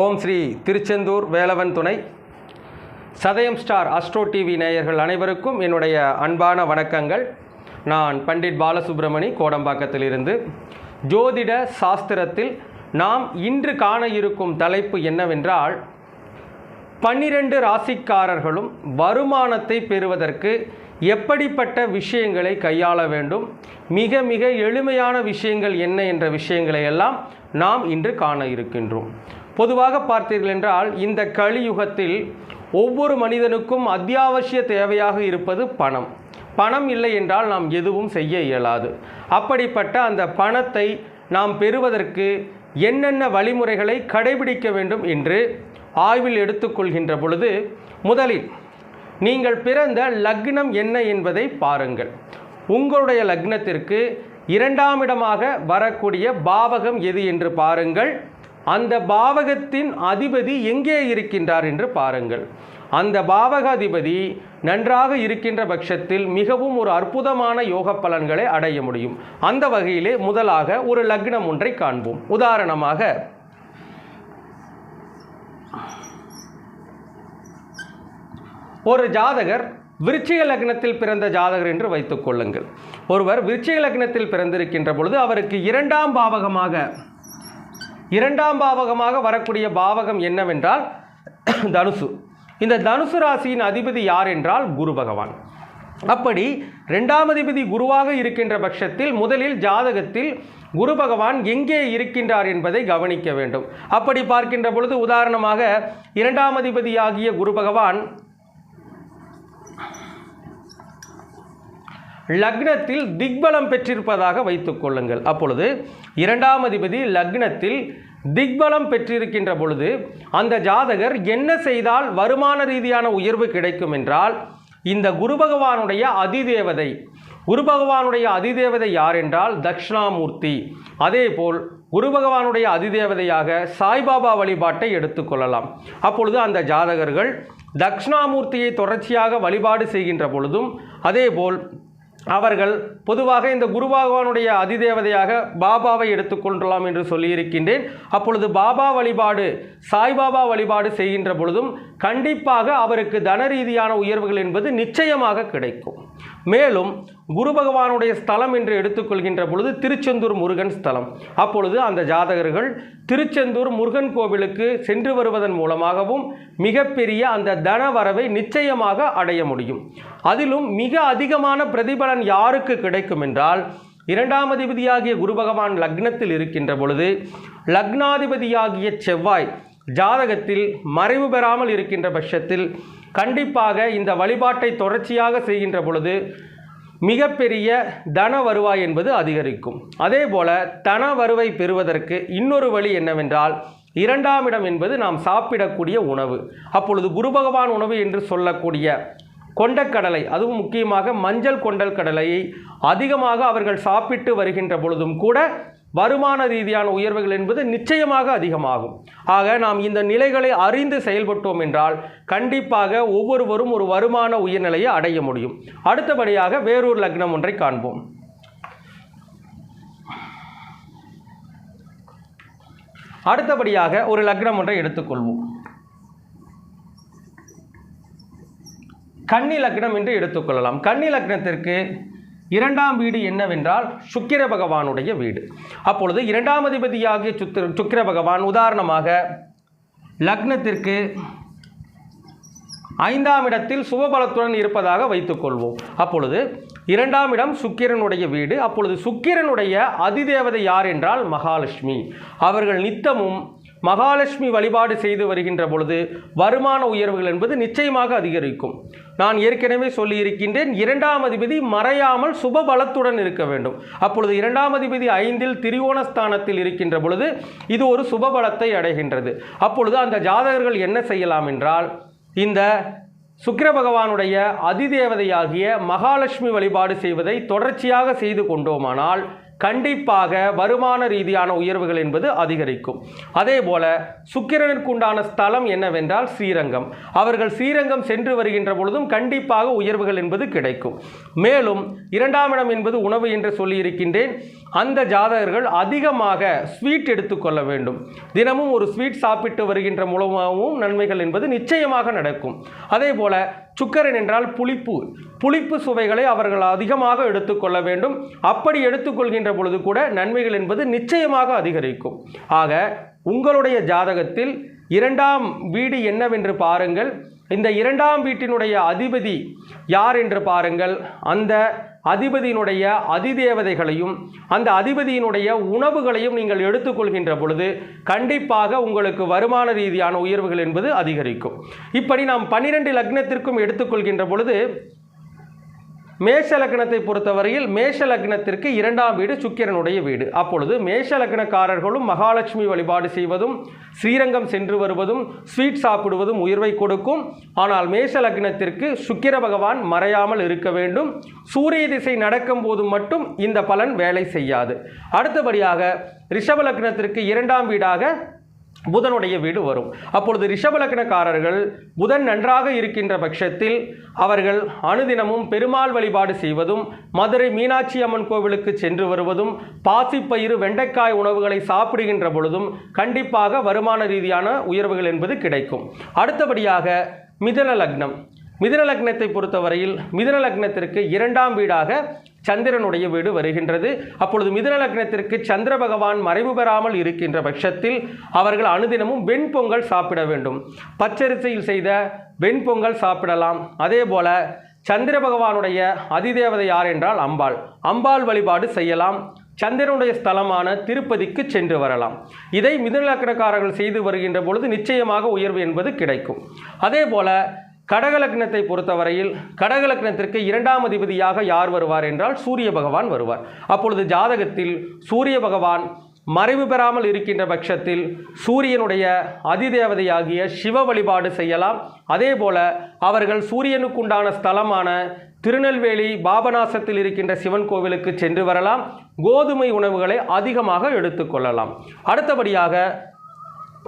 ஓம் ஸ்ரீ திருச்செந்தூர் வேலவன் துணை. சதயம் star astro TV நேயர்கள் அனைவருக்கும் என்னுடைய அன்பான வணக்கங்கள். நான் பண்டிட் பாலசுப்ரமணி கோடம்பாக்கத்திலிருந்து. ஜோதிட சாஸ்திரத்தில் நாம் இன்று காண இருக்கும் தலைப்பு என்னவென்றால் பன்னிரண்டு ராசிக்காரர்களும் வருமானத்தை பெறுவதற்கு எப்படிப்பட்ட விஷயங்களை கையாள வேண்டும் மிக மிக எளிமையான விஷயங்கள் என்ன என்ற விஷயங்களை எல்லாம் நாம் இன்று காண இருக்கின்றோம். பொதுவாக பார்த்தீர்கள் என்றால் இந்த கலியுகத்தில் ஒவ்வொரு மனிதனுக்கும் அத்தியாவசிய தேவையாக இருப்பது பணம். பணம் இல்லை என்றால் நாம் எதுவும் செய்ய இயலாது. அப்படிப்பட்ட அந்த பணத்தை நாம் பெறுவதற்கு என்னென்ன வழிமுறைகளை கடைபிடிக்க வேண்டும் என்று ஆய்வில் எடுத்துக்கொள்கின்ற பொழுது முதலில் நீங்கள் பிறந்த லக்னம் என்ன என்பதை பாருங்கள். உங்களுடைய லக்னத்திற்கு இரண்டாம் இடமாக வரக்கூடிய பாவகம் எது என்று பாருங்கள். அந்த பாவகத்தின் அதிபதி எங்கே இருக்கின்றார் என்று பாருங்கள். அந்த பாவக அதிபதி நன்றாக இருக்கின்ற பட்சத்தில் மிகவும் ஒரு அற்புதமான யோக பலன்களை அடைய முடியும். அந்த வகையிலே முதலாக ஒரு லக்னம் ஒன்றை காண்போம். உதாரணமாக ஒரு ஜாதகர் விருச்சிக லக்னத்தில் பிறந்த ஜாதகர் என்று வைத்துக் கொள்ளுங்கள். ஒருவர் விருச்சிக லக்னத்தில் பிறந்திருக்கின்ற பொழுது அவருக்கு இரண்டாம் பாவகமாக இரண்டாம் பாவகமாக வரக்கூடிய பாவகம் என்னவென்றால் தனுசு. இந்த தனுசு ராசியின் அதிபதி யார் என்றால் குரு பகவான். அப்படி ரெண்டாம் அதிபதி குருவாக இருக்கின்ற பட்சத்தில் முதலில் ஜாதகத்தில் குரு பகவான் எங்கே இருக்கின்றார் என்பதை கவனிக்க வேண்டும். அப்படி பார்க்கின்ற பொழுது உதாரணமாக இரண்டாம் அதிபதியாகிய குரு பகவான் லக்னத்தில் திக்பலம் பெற்றிருப்பதாக வைத்துக் கொள்ளுங்கள். அப்பொழுது இரண்டாம் அதிபதி லக்னத்தில் திக்பலம் பெற்றிருக்கின்ற பொழுது அந்த ஜாதகர் என்ன செய்தால் வருமான ரீதியான உயர்வு கிடைக்கும் என்றால் இந்த குரு பகவானுடைய அதிதேவதை குரு பகவானுடைய அதிதேவதை யார் என்றால் தக்ஷணாமூர்த்தி அதேபோல் குரு பகவானுடைய அதிதேவதையாக சாய்பாபா வழிபாட்டை எடுத்துக்கொள்ளலாம் அப்பொழுது அந்த ஜாதகர்கள் தக்ஷணாமூர்த்தியை தொடர்ச்சியாக வழிபாடு செய்கின்ற பொழுதும் அதேபோல் அவர்கள் பொதுவாக இந்த குரு பகவானுடைய அதிதேவதையாக பாபாவை எடுத்துக்கொள்ளலாம் என்று சொல்லியிருக்கின்றேன். அப்பொழுது பாபா வழிபாடு சாய்பாபா வழிபாடு செய்கின்ற பொழுதும் கண்டிப்பாக அவருக்கு தன ரீதியான உயர்வுகள் என்பது நிச்சயமாக கிடைக்கும். மேலும் குரு பகவானுடைய ஸ்தலம் என்று எடுத்துக்கொள்கின்ற பொழுது திருச்செந்தூர் முருகன் ஸ்தலம். அப்பொழுது அந்த ஜாதகர்கள் திருச்செந்தூர் முருகன் கோவிலுக்கு சென்று வருவதன் மூலமாகவும் மிகப்பெரிய அந்த தன வரவை நிச்சயமாக அடைய முடியும். அதிலும் மிக அதிகமான பிரதிபலன் யாருக்கு கிடைக்கும் என்றால் இரண்டாம் அதிபதியாகிய குரு பகவான் லக்னத்தில் இருக்கின்ற பொழுது லக்னாதிபதியாகிய செவ்வாய் ஜாதகத்தில் மறைவு பெறாமல் இருக்கின்ற பட்சத்தில் கண்டிப்பாக இந்த வழிபாட்டை தொடர்ச்சியாக செய்கின்ற பொழுது மிகப்பெரிய தன வருவாய் என்பது அதிகரிக்கும். அதே போல தன வருவை பெறுவதற்கு இன்னொரு வழி என்னவென்றால் இரண்டாம் இடம் என்பது நாம் சாப்பிடக்கூடிய உணவு. அப்பொழுது குரு பகவான் உணவு என்று சொல்லக்கூடிய கொண்டக்கடலை அதுவும் முக்கியமாக மஞ்சள் கொண்டல் கடலையை அதிகமாக அவர்கள் சாப்பிட்டு வருகின்ற பொழுதும் கூட வருமான ரீதியான உயர்வுகள் என்பது நிச்சயமாக அதிகமாகும். ஆக நாம் இந்த நிலைகளை அறிந்து செயல்பட்டோம் என்றால் கண்டிப்பாக ஒவ்வொருவரும் ஒரு வருமான உயர்நிலையை அடைய முடியும். அடுத்தபடியாக வேறொரு லக்னம் ஒன்றை காண்போம். அடுத்தபடியாக ஒரு லக்னம் ஒன்றை எடுத்துக்கொள்வோம். கன்னி லக்னம் என்று எடுத்துக்கொள்ளலாம். கன்னி லக்னத்திற்கு இரண்டாம் வீடு என்னவென்றால் சுக்கிர பகவானுடைய வீடு. அப்பொழுது இரண்டாம் அதிபதியாகிய சுத்திர சுக்கிர பகவான் உதாரணமாக லக்னத்திற்கு ஐந்தாம் இடத்தில் சுபபலத்துடன் இருப்பதாக வைத்துக்கொள்வோம் அப்பொழுது இரண்டாம் இடம் சுக்கிரனுடைய வீடு. அப்பொழுது சுக்கிரனுடைய அதிதேவதை யார் என்றால் மகாலட்சுமி. அவர்கள் நித்தமும் மகாலட்சுமி வழிபாடு செய்து வருகின்ற பொழுது வருமான உயர்வுகள் என்பது நிச்சயமாக அதிகரிக்கும். நான் ஏற்கனவே சொல்லியிருக்கின்றேன் இரண்டாம் அதிபதி மறையாமல் சுபபலத்துடன் இருக்க வேண்டும். அப்பொழுது இரண்டாம் அதிபதி ஐந்தில் திரிவோணஸ்தானத்தில் இருக்கின்ற பொழுது இது ஒரு சுபபலத்தை அடைகின்றது. அப்பொழுது அந்த ஜாதகர்கள் என்ன செய்யலாம் என்றால் இந்த சுக்கிர பகவானுடைய அதிதேவதையாகிய மகாலட்சுமி வழிபாடு செய்வதை தொடர்ச்சியாக செய்து கொண்டோமானால் கண்டிப்பாக வருமான ரீதியான உயர்வுகள் என்பது அதிகரிக்கும். அதே போல சுக்கிரனுக்கு உண்டான ஸ்தலம் என்னவென்றால் ஸ்ரீரங்கம். அவர்கள் ஸ்ரீரங்கம் சென்று வருகின்ற பொழுதும் கண்டிப்பாக உயர்வுகள் என்பது கிடைக்கும். மேலும் இரண்டாம் இடம் என்பது உணவு என்று சொல்லியிருக்கின்றேன். அந்த ஜாதகர்கள் அதிகமாக ஸ்வீட் எடுத்துக்கொள்ள வேண்டும். தினமும் ஒரு ஸ்வீட் சாப்பிட்டு வருகின்ற மூலமாகவும் நன்மைகள் என்பது நிச்சயமாக நடக்கும். அதே போல சுக்கரன் என்றால் புளிப்பு. புளிப்பு சுவைகளை அவர்கள் அதிகமாக எடுத்துக்கொள்ள வேண்டும். அப்படி எடுத்துக்கொள்கின்ற பொழுது கூட நன்மைகள் என்பது நிச்சயமாக அதிகரிக்கும். ஆக உங்களுடைய ஜாதகத்தில் இரண்டாம் வீடு என்னவென்று பாருங்கள். இந்த இரண்டாம் வீட்டினுடைய அதிபதி யார் என்று பாருங்கள். அந்த அதிபதியினுடைய அதிதேவதைகளையும் அந்த அதிபதியினுடைய உணவுகளையும் நீங்கள் எடுத்துக்கொள்கின்ற பொழுது கண்டிப்பாக உங்களுக்கு வருமான ரீதியான உயர்வுகள் என்பது அதிகரிக்கும். இப்படி நாம் பன்னிரெண்டு லக்னத்திற்கும் எடுத்துக்கொள்கின்ற பொழுது மேஷ லக்னத்தை பொறுத்தவரையில் மேஷ லக்னத்திற்கு இரண்டாம் வீடு சுக்கிரனுடைய வீடு. அப்பொழுது மேஷ லக்னக்காரர்களும் மகாலட்சுமி வழிபாடு செய்வதும் ஸ்ரீரங்கம் சென்று வருவதும் ஸ்வீட் சாப்பிடுவதும் உயர்வை கொடுக்கும். ஆனால் மேஷ லக்னத்திற்கு சுக்கிர பகவான் மறையாமல் இருக்க வேண்டும். சூரிய திசை நடக்கும் போது மட்டும் இந்த பலன் வேலை செய்யாது. அடுத்தபடியாக ரிஷப லக்னத்திற்கு இரண்டாம் வீடாக புதனுடைய வீடு வரும். அப்பொழுது ரிஷபலக்கணக்காரர்கள் புதன் நன்றாக இருக்கின்ற பட்சத்தில் அவர்கள் அனுதினமும் பெருமாள் வழிபாடு செய்வதும் மதுரை மீனாட்சி அம்மன் கோவிலுக்கு சென்று வருவதும் பாசிப்பயிறு வெண்டைக்காய் உணவுகளை சாப்பிடுகின்ற பொழுதும் கண்டிப்பாக வருமான ரீதியான உயர்வுகள் என்பது கிடைக்கும். அடுத்தபடியாக மிதன லக்னம். மிதுன லக்னத்தை பொறுத்தவரையில் மிதுன லக்னத்திற்கு இரண்டாம் வீடாக சந்திரனுடைய வீடு வருகின்றது. அப்பொழுது மிதுன லக்னத்திற்கு சந்திர பகவான் மறைவு பெறாமல் இருக்கின்ற பட்சத்தில் அவர்கள் அனுதினமும் வெண்பொங்கல் சாப்பிட வேண்டும். பச்சரிசையில் செய்த வெண்பொங்கல் சாப்பிடலாம். அதே போல சந்திர பகவானுடைய அதிதேவதை யார் என்றால் அம்பாள். அம்பாள் வழிபாடு செய்யலாம். சந்திரனுடைய ஸ்தலமான திருப்பதிக்கு சென்று வரலாம். இதை மிதுன லக்னக்காரர்கள் செய்து வருகின்ற பொழுது நிச்சயமாக உயர்வு என்பது கிடைக்கும். அதே போல கடகலக்னத்தை பொறுத்தவரையில் கடகலக்னத்திற்கு இரண்டாம் அதிபதியாக யார் வருவார் என்றால் சூரிய பகவான் வருவார். அப்பொழுது ஜாதகத்தில் சூரிய பகவான் மறைவு பெறாமல் இருக்கின்ற பட்சத்தில் சூரியனுடைய அதிதேவதையாகிய சிவ வழிபாடு செய்யலாம். அதே போல அவர்கள் சூரியனுக்குண்டான ஸ்தலமான திருநெல்வேலி பாபநாசத்தில் இருக்கின்ற சிவன் கோவிலுக்கு சென்று வரலாம். கோதுமை உணவுகளை அதிகமாக எடுத்துக்கொள்ளலாம் அடுத்தபடியாக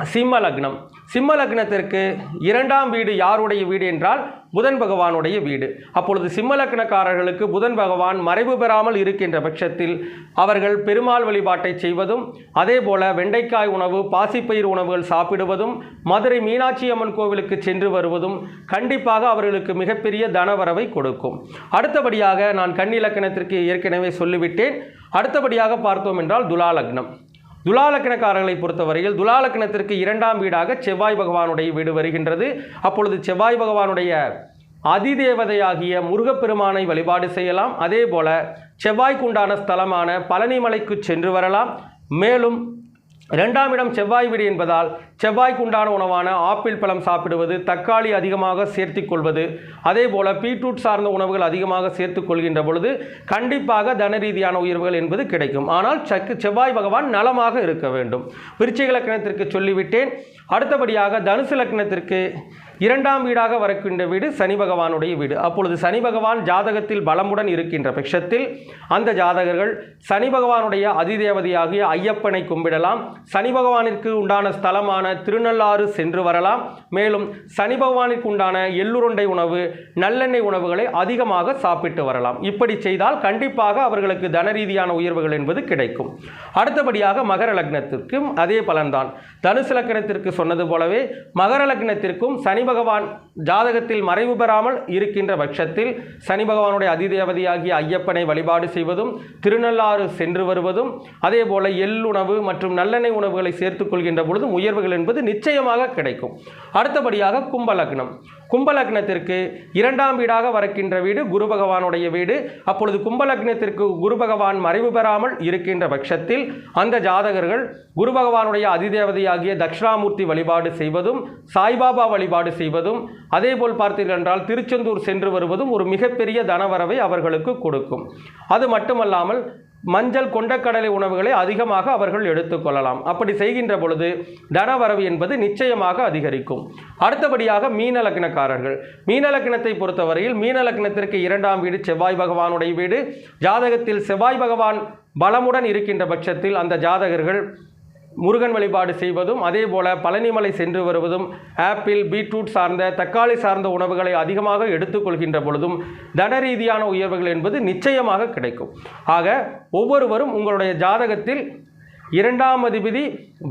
சிம்ம லக்னம். சிம்ம லக்னத்திற்கு இரண்டாம் வீடு யாருடைய வீடு என்றால் புதன் பகவானுடைய வீடு. அப்பொழுது சிம்ம லக்னக்காரர்களுக்கு புதன் பகவான் மறைவு பெறாமல் இருக்கின்ற பட்சத்தில் அவர்கள் பெருமாள் வழிபாட்டை செய்வதும் அதே போல வெண்டைக்காய் உணவு பாசிப்பயிர் உணவுகள் சாப்பிடுவதும் மதுரை மீனாட்சி அம்மன் கோவிலுக்கு சென்று வருவதும் கண்டிப்பாக அவர்களுக்கு மிகப்பெரிய தனவரவை கொடுக்கும். அடுத்தபடியாக நான் கன்னி லக்னத்திற்கு ஏற்கனவே சொல்லிவிட்டேன். அடுத்தபடியாக பார்த்தோம் என்றால் துலா லக்னம். துலாலக்கணக்காரர்களை பொறுத்தவரையில் துலாலக்கணத்திற்கு இரண்டாம் வீடாக செவ்வாய் பகவானுடைய வீடு வருகின்றது. அப்பொழுது செவ்வாய் பகவானுடைய அதிதேவதையாகிய முருகப்பெருமானை வழிபாடு செய்யலாம். அதே போல செவ்வாய்க்குண்டான ஸ்தலமான பழனிமலைக்கு சென்று வரலாம். மேலும் இரண்டாம் இடம் செவ்வாய் வீடு என்பதால் செவ்வாய்க்குண்டான உணவான ஆப்பிள் பழம் சாப்பிடுவது தக்காளி அதிகமாக சேர்த்துக் கொள்வது அதேபோல பீட்ரூட் சார்ந்த உணவுகள் அதிகமாக சேர்த்துக் கொள்கின்ற பொழுது கண்டிப்பாக தன ரீதியான உயர்வுகள் என்பது கிடைக்கும். ஆனால் சக்கு செவ்வாய் பகவான் நலமாக இருக்க வேண்டும். விருச்சிக லக்னத்திற்கு சொல்லிவிட்டேன். அடுத்தபடியாக தனுசு லக்னத்திற்கு இரண்டாம் வீடாக வரக்கின்ற வீடு சனி பகவானுடைய வீடு. அப்பொழுது சனி பகவான் ஜாதகத்தில் பலமுடன் இருக்கின்ற பட்சத்தில் அந்த ஜாதகர்கள் சனி பகவானுடைய அதிதேவதையாகிய ஐயப்பனை கும்பிடலாம். சனி பகவானிற்கு உண்டான ஸ்தலமான திருநள்ளாறு சென்று வரலாம். மேலும் சனி பகவானிற்கு உண்டான எள்ளுருண்டை உணவு நல்லெண்ணெய் உணவுகளை அதிகமாக சாப்பிட்டு வரலாம். இப்படி செய்தால் கண்டிப்பாக அவர்களுக்கு தன ரீதியான உயர்வுகள் என்பது கிடைக்கும். அடுத்தபடியாக மகர லக்னத்திற்கும் அதே பலன்தான். தனுசு லக்னத்திற்கு சொன்னது போலவே மகர லக்னத்திற்கும் சனி பகவான் ஜாதகத்தில் மறைவு பெறாமல் இருக்கின்ற பட்சத்தில் சனி பகவானுடைய அதிதேவதையாகிய ஐயப்பனை வழிபாடு செய்வதும் திருநள்ளாறு சென்று வருவதும் அதே போல எள்ளுணவு மற்றும் நல்லெண்ணெய் உணவுகளை சேர்த்துக் கொள்கின்ற பொழுதும் உயர்வுகள் என்பது நிச்சயமாக கிடைக்கும். அடுத்தபடியாக கும்பலக்னம் கும்பலக்னத்திற்கு இரண்டாம் வீடாக வரக்கின்ற வீடு குரு பகவானுடைய வீடு. அப்பொழுது கும்பலக்னத்திற்கு குரு பகவான் மறைவு பெறாமல் இருக்கின்ற பட்சத்தில் அந்த ஜாதகர்கள் குரு பகவானுடைய அதிதேவதையாகிய தட்சிணாமூர்த்தி வழிபாடு செய்வதும் சாய்பாபா வழிபாடு செய்வதும் அதேபோல் பார்த்தீர்கள் என்றால் திருச்செந்தூர் சென்று வருவதும் ஒரு மிகப்பெரிய தனவரவை அவர்களுக்கு கொடுக்கும். அது மட்டுமல்லாமல் மஞ்சள் கொண்டக்கடலை உணவுகளை அதிகமாக அவர்கள் எடுத்துக்கொள்ளலாம் அப்படி செய்கின்ற பொழுது தனவரவு என்பது நிச்சயமாக அதிகரிக்கும். அடுத்தபடியாக மீனலக்னக்காரர்கள் லக்னக்காரர்கள் பொறுத்தவரையில் மீனலக்னத்திற்கு இரண்டாம் வீடு செவ்வாய் பகவானுடைய வீடு. ஜாதகத்தில் செவ்வாய் பகவான் பலமுடன் இருக்கின்ற பட்சத்தில் அந்த ஜாதகர்கள் முருகன் வழிபாடு செய்வதும் அதே போல பழனிமலை சென்று வருவதும் ஆப்பிள் பீட்ரூட் சார்ந்த தக்காளி சார்ந்த உணவுகளை அதிகமாக எடுத்துக்கொள்கின்ற பொழுதும் தன ரீதியான உயர்வுகள் என்பது நிச்சயமாக கிடைக்கும். ஆக ஒவ்வொருவரும் உங்களுடைய ஜாதகத்தில் இரண்டாம் அதிபதி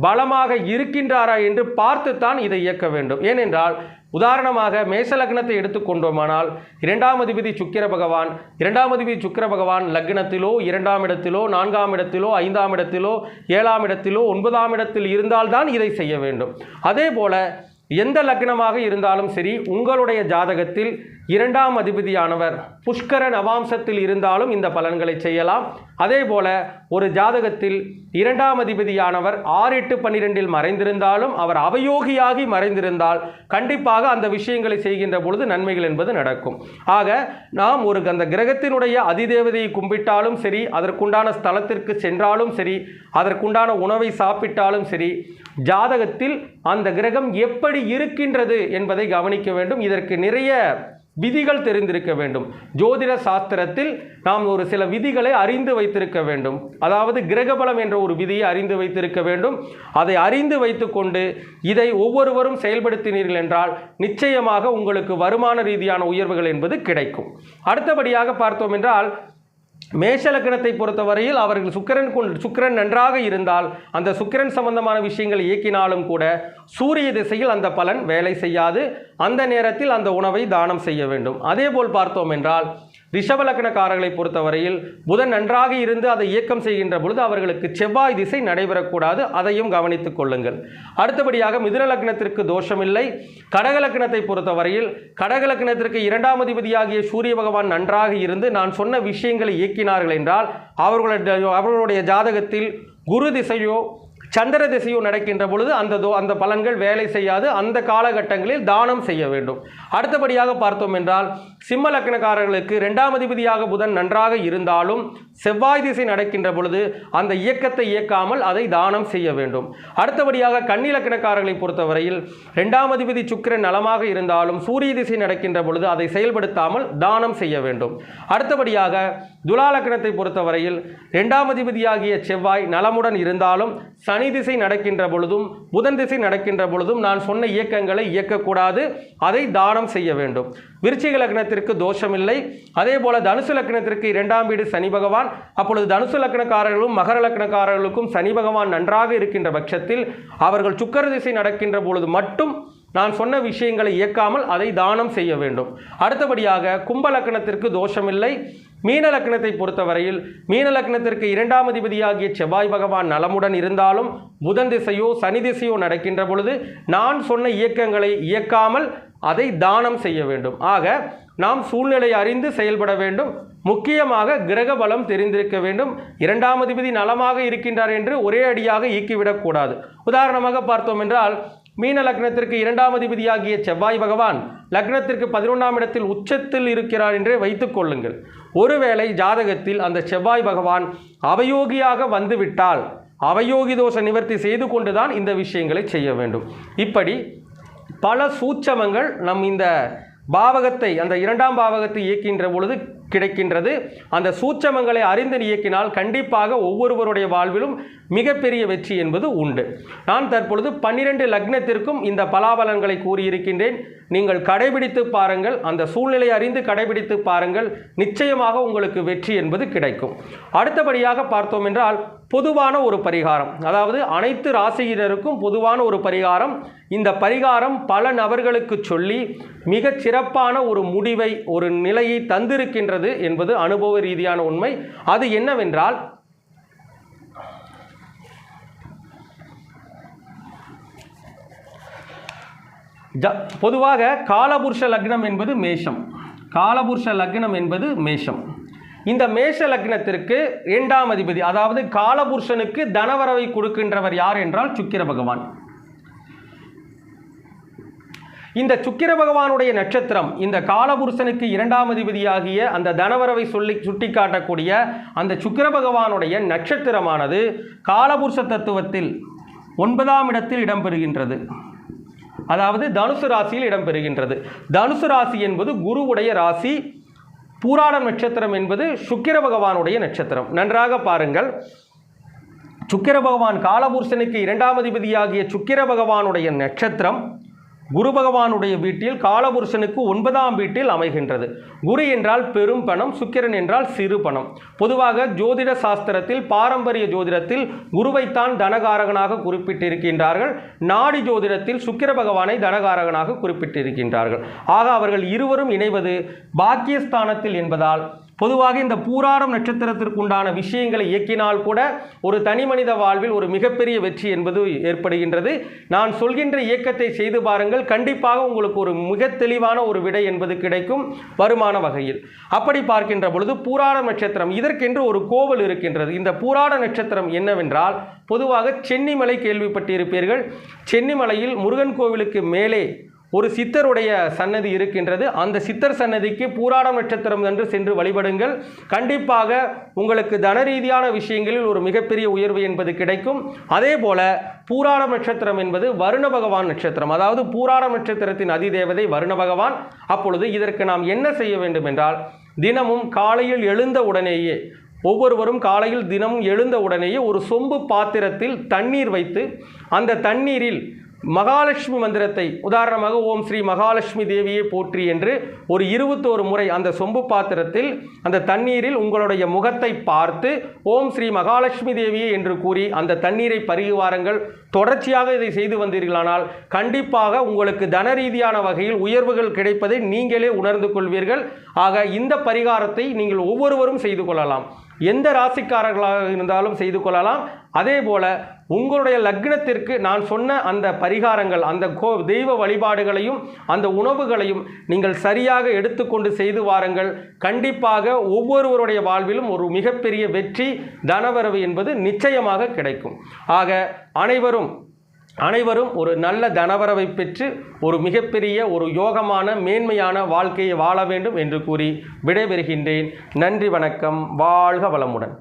பலமாக இருக்கின்றாரா என்று பார்த்துத்தான் இதை இயக்க வேண்டும். ஏனென்றால் உதாரணமாக மேச லக்னத்தை எடுத்துக்கொண்டோமானால் இரண்டாம் அதிபதி சுக்கிர பகவான் இரண்டாம் அதிபதி சுக்கிர பகவான் லக்னத்திலோ இரண்டாம் இடத்திலோ நான்காம் இடத்திலோ ஐந்தாம் இடத்திலோ ஏழாம் இடத்திலோ ஒன்பதாம் இடத்தில் இருந்தால்தான் இதை செய்ய வேண்டும். அதே போல எந்த லக்னமாக இருந்தாலும் சரி உங்களுடைய ஜாதகத்தில் இரண்டாம் அதிபதியானவர் புஷ்கர நவாம்சத்தில் இருந்தாலும் இந்த பலன்களை செய்யலாம். அதே போல ஒரு ஜாதகத்தில் இரண்டாம் அதிபதியானவர் ஆறு எட்டு பன்னிரெண்டில் மறைந்திருந்தாலும் அவர் அவயோகியாகி மறைந்திருந்தால் கண்டிப்பாக அந்த விஷயங்களை செய்கின்ற பொழுது நன்மைகள் என்பது நடக்கும். ஆக நாம் ஒரு அந்த கிரகத்தினுடைய அதிதேவதையை கும்பிட்டாலும் சரி அதற்குண்டான ஸ்தலத்திற்கு சென்றாலும் சரி அதற்குண்டான உணவை சாப்பிட்டாலும் சரி ஜாதகத்தில் அந்த கிரகம் எப்படி இருக்கின்றது என்பதை கவனிக்க வேண்டும். இதற்கு நிறைய விதிகள் தெரிந்திருக்க வேண்டும். ஜோதிட சாஸ்திரத்தில் நாம் ஒரு சில விதிகளை அறிந்து வைத்திருக்க வேண்டும். அதாவது கிரகபலம் என்ற ஒரு விதியை அறிந்து வைத்திருக்க வேண்டும். அதை அறிந்து வைத்துக்கொண்டு இதை ஒவ்வொருவரும் செயல்படுத்தினீர்கள் என்றால் நிச்சயமாக உங்களுக்கு வருமான ரீதியான உயர்வுகள் என்பது கிடைக்கும். அடுத்தபடியாக பார்த்தோம் என்றால் மேஷலக்கணத்தை பொறுத்தவரையில் அவர்கள் சுக்கிரன் கொண்டு சுக்கிரன் நன்றாக இருந்தால் அந்த சுக்கிரன் சம்பந்தமான விஷயங்களை இயக்கினாலும் கூட சூரிய திசையில் அந்த பலன் வேலை செய்யாது. அந்த நேரத்தில் அந்த உணவை தானம் செய்ய வேண்டும். அதேபோல் பார்த்தோம் என்றால் ரிஷபலக்னக்காரர்களை பொறுத்தவரையில் புதன் நன்றாக இருந்து அதை இயக்கம் செய்கின்ற பொழுது அவர்களுக்கு செவ்வாய் திசை நடைபெறக்கூடாது. அதையும் கவனித்துக் கொள்ளுங்கள். அடுத்தபடியாக மிதுன லக்னத்திற்கு தோஷமில்லை. கடகலக்னத்தை பொறுத்தவரையில் கடகலக்னத்திற்கு இரண்டாம் அதிபதியாகிய சூரிய பகவான் நன்றாக இருந்து நான் சொன்ன விஷயங்களை இயக்கினார்கள் என்றால் அவர்களுடைய அவர்களுடைய ஜாதகத்தில் குரு திசையோ சந்திர திசையோ நடக்கின்ற பொழுது அந்த தோ அந்த பலன்கள் வேலை செய்யாது. அந்த காலகட்டங்களில் தானம் செய்ய வேண்டும். அடுத்தபடியாக பார்த்தோம் என்றால் சிம்ம லக்னக்காரர்களுக்கு இரண்டாம் அதிபதியாக புதன் நன்றாக இருந்தாலும் செவ்வாய் திசை நடக்கின்ற பொழுது அந்த இயக்கத்தை இயக்காமல் அதை தானம் செய்ய வேண்டும். அடுத்தபடியாக கன்னி லக்னக்காரர்களை பொறுத்தவரையில் இரண்டாம் அதிபதி சுக்கிரன் நலமாக இருந்தாலும் சூரிய திசை நடக்கின்ற பொழுது அதை செயல்படுத்தாமல் தானம் செய்ய வேண்டும். அடுத்தபடியாக துலா லக்னத்தை பொறுத்தவரையில் இரண்டாம் அதிபதியாகிய செவ்வாய் நலமுடன் இருந்தாலும் சனி திசை நடக்கின்ற பொழுதும் புதன் திசை நடக்கின்ற பொழுதும் நான் சொன்ன இயக்கங்களை இயக்கக்கூடாது அதை தானம் செய்ய வேண்டும். விருச்சிக லக்னத்திற்கு தோஷமில்லை. அதே போல தனுசு லக்னத்திற்கு இரண்டாம் வீடு சனி பகவான். அப்பொழுது தனுசு லக்னக்காரர்களும் மகர லக்னக்காரர்களுக்கும் சனி பகவான் நன்றாக இருக்கின்ற பட்சத்தில் அவர்கள் சுக்கர திசை நடக்கின்ற பொழுது மட்டும் நான் சொன்ன விஷயங்களை இயக்காமல் அதை தானம் செய்ய வேண்டும். அடுத்தபடியாக கும்பலக்கணத்திற்கு தோஷமில்லை. மீன லக்னத்தை பொறுத்தவரையில் மீன லக்னத்திற்கு இரண்டாம் அதிபதியாகிய செவ்வாய் பகவான் நலமுடன் இருந்தாலும் புதன் திசையோ சனி திசையோ நடக்கின்ற பொழுது நான் சொன்ன இயக்கங்களை இயக்காமல் அதை தானம் செய்ய வேண்டும். ஆக நாம் சூழ்நிலை அறிந்து செயல்பட வேண்டும். முக்கியமாக கிரக பலம் தெரிந்திருக்க வேண்டும். இரண்டாம் அதிபதி நலமாக இருக்கின்றார் என்று ஒரே அடியாக இயக்கிவிடக்கூடாது. உதாரணமாக பார்த்தோம் என்றால் மீன லக்னத்திற்கு இரண்டாம் அதிபதியாகிய செவ்வாய் பகவான் லக்னத்திற்கு பதினொன்றாம் இடத்தில் உச்சத்தில் இருக்கிறார் என்றே வைத்துக் கொள்ளுங்கள். ஒருவேளை ஜாதகத்தில் அந்த செவ்வாய் பகவான் அவயோகியாக வந்துவிட்டால் அவயோகி தோஷ நிவர்த்தி செய்து கொண்டுதான் இந்த விஷயங்களை செய்ய வேண்டும். இப்படி பல சூட்சமங்கள் நம் இந்த பாவகத்தை அந்த இரண்டாம் பாவகத்தை இயக்கின்ற பொழுது கிடைக்கின்றது. அந்த சூட்சமங்களை அறிந்து இயக்கினால் கண்டிப்பாக ஒவ்வொருவருடைய வாழ்விலும் மிகப்பெரிய வெற்றி என்பது உண்டு. நான் தற்பொழுது பன்னிரண்டு லக்னத்திற்கும் இந்த பலாபலன்களை கூறியிருக்கின்றேன். நீங்கள் கடைபிடித்து பாருங்கள் அந்த சூழ்நிலை அறிந்து கடைபிடித்து பாருங்கள். நிச்சயமாக உங்களுக்கு வெற்றி என்பது கிடைக்கும். அடுத்தபடியாக பார்த்தோம் என்றால் பொதுவான ஒரு பரிகாரம். அதாவது அனைத்து ராசியினருக்கும் பொதுவான ஒரு பரிகாரம். இந்த பரிகாரம் பல நபர்களுக்கு சொல்லி மிகச் சிறப்பான ஒரு முடிவை ஒரு நிலையை தந்திருக்கின்றது என்பது அனுபவ ரீதியான உண்மை. அது என்னவென்றால் ஜ பொதுவாக காலபுருஷ லக்னம் என்பது மேஷம். காலபுருஷ லக்னம் என்பது மேஷம். இந்த மேஷ லக்னத்திற்கு இரண்டாம் அதிபதி அதாவது காலபுருஷனுக்கு தனவரவை கொடுக்கின்றவர் யார் என்றால் சுக்கிர பகவான். இந்த சுக்கிர பகவானுடைய நட்சத்திரம் இந்த காலபுருஷனுக்கு இரண்டாம் அதிபதியாகிய அந்த தனவரவை சொல்லி சுட்டிக்காட்டக்கூடிய அந்த சுக்கிர பகவானுடைய நட்சத்திரமானது காலபுருஷ தத்துவத்தில் ஒன்பதாம் இடத்தில் இடம்பெறுகின்றது. அதாவது தனுசு ராசியில் இடம்பெறுகின்றது. தனுசு ராசி என்பது குருவுடைய ராசி பூராடம் நட்சத்திரம் என்பது சுக்கிர பகவானுடைய நட்சத்திரம். நன்றாக பாருங்கள். சுக்கிர பகவான் காலபுருஷனுக்கு இரண்டாம் அதிபதியாகிய சுக்கிர பகவானுடைய நட்சத்திரம். குரு பகவானுடைய வீட்டில் காலபுருஷனுக்கு ஒன்பதாம் வீட்டில் அமைகின்றது. குரு என்றால் பெரும் பணம் சுக்கிரன் என்றால் சிறு பணம். பொதுவாக ஜோதிட சாஸ்திரத்தில் பாரம்பரிய ஜோதிடத்தில் குருவைத்தான் தனகாரகனாக குறிப்பிட்டிருக்கின்றார்கள். நாடி ஜோதிடத்தில் சுக்கிர பகவானை தனகாரகனாக குறிப்பிட்டிருக்கின்றார்கள். ஆக அவர்கள் இருவரும் இணைவது பாக்கியஸ்தானத்தில் என்பதால் பொதுவாக இந்த பூராடம் நட்சத்திரத்திற்கு உண்டான விஷயங்களை இயக்கினால் கூட ஒரு தனி மனித வாழ்வில் ஒரு மிகப்பெரிய வெற்றி என்பது ஏற்படுகின்றது. நான் சொல்கின்ற இயக்கத்தை செய்து பாருங்கள். கண்டிப்பாக உங்களுக்கு ஒரு மிக தெளிவான ஒரு விடை என்பது கிடைக்கும் வருமான வகையில். அப்படி பார்க்கின்ற பொழுது பூராட நட்சத்திரம் இதற்கென்று ஒரு கோவில் இருக்கின்றது. இந்த பூராட நட்சத்திரம் என்னவென்றால் பொதுவாக சென்னிமலை கேள்விப்பட்டிருப்பீர்கள். சென்னிமலையில் முருகன் கோவிலுக்கு மேலே ஒரு சித்தருடைய சன்னதி இருக்கின்றது. அந்த சித்தர் சன்னதிக்கு பூராடம் நட்சத்திரம் என்று சென்று வழிபடுங்கள். கண்டிப்பாக உங்களுக்கு தன ரீதியான விஷயங்களில் ஒரு மிகப்பெரிய உயர்வு என்பது கிடைக்கும். அதே போல பூராடம் நட்சத்திரம் என்பது வருண பகவான் நட்சத்திரம். அதாவது பூராடம் நட்சத்திரத்தின் அதிதேவதை வருண பகவான். அப்பொழுது இதற்கு நாம் என்ன செய்ய வேண்டும் என்றால் தினமும் காலையில் எழுந்த உடனேயே ஒவ்வொருவரும் காலையில் தினமும் எழுந்த உடனேயே ஒரு சொம்பு பாத்திரத்தில் தண்ணீர் வைத்து அந்த தண்ணீரில் மகாலட்சுமி மந்திரத்தை உதாரணமாக ஓம் ஸ்ரீ மகாலட்சுமி தேவியை போற்றி என்று ஒரு இருபத்தோரு முறை அந்த சொம்பு பாத்திரத்தில் அந்த தண்ணீரில் உங்களுடைய முகத்தை பார்த்து ஓம் ஸ்ரீ மகாலட்சுமி தேவியே என்று கூறி அந்த தண்ணீரை பருகி வாருங்கள். தொடர்ச்சியாக இதை செய்து வந்தீர்களானால் கண்டிப்பாக உங்களுக்கு தன ரீதியான வகையில் உயர்வுகள் கிடைப்பதை நீங்களே உணர்ந்து கொள்வீர்கள். ஆக இந்த பரிகாரத்தை நீங்கள் ஒவ்வொருவரும் செய்து கொள்ளலாம். எந்த ராசிக்காரர்களாக இருந்தாலும் செய்து கொள்ளலாம். அதே போல உங்களுடைய லக்னத்திற்கு நான் சொன்ன அந்த பரிகாரங்கள் அந்த கோ தெய்வ வழிபாடுகளையும் அந்த உணவுகளையும் நீங்கள் சரியாக எடுத்துக்கொண்டு செய்து வாருங்கள். கண்டிப்பாக ஒவ்வொருவருடைய வாழ்விலும் ஒரு மிகப்பெரிய வெற்றி தனவரவு என்பது நிச்சயமாக கிடைக்கும். ஆக அனைவரும் அனைவரும் ஒரு நல்ல தனவரவை பெற்று ஒரு மிகப்பெரிய ஒரு யோகமான மேன்மையான வாழ்க்கையை வாழ வேண்டும் என்று கூறி விடைபெறுகின்றேன். நன்றி வணக்கம். வாழ்க வளமுடன்.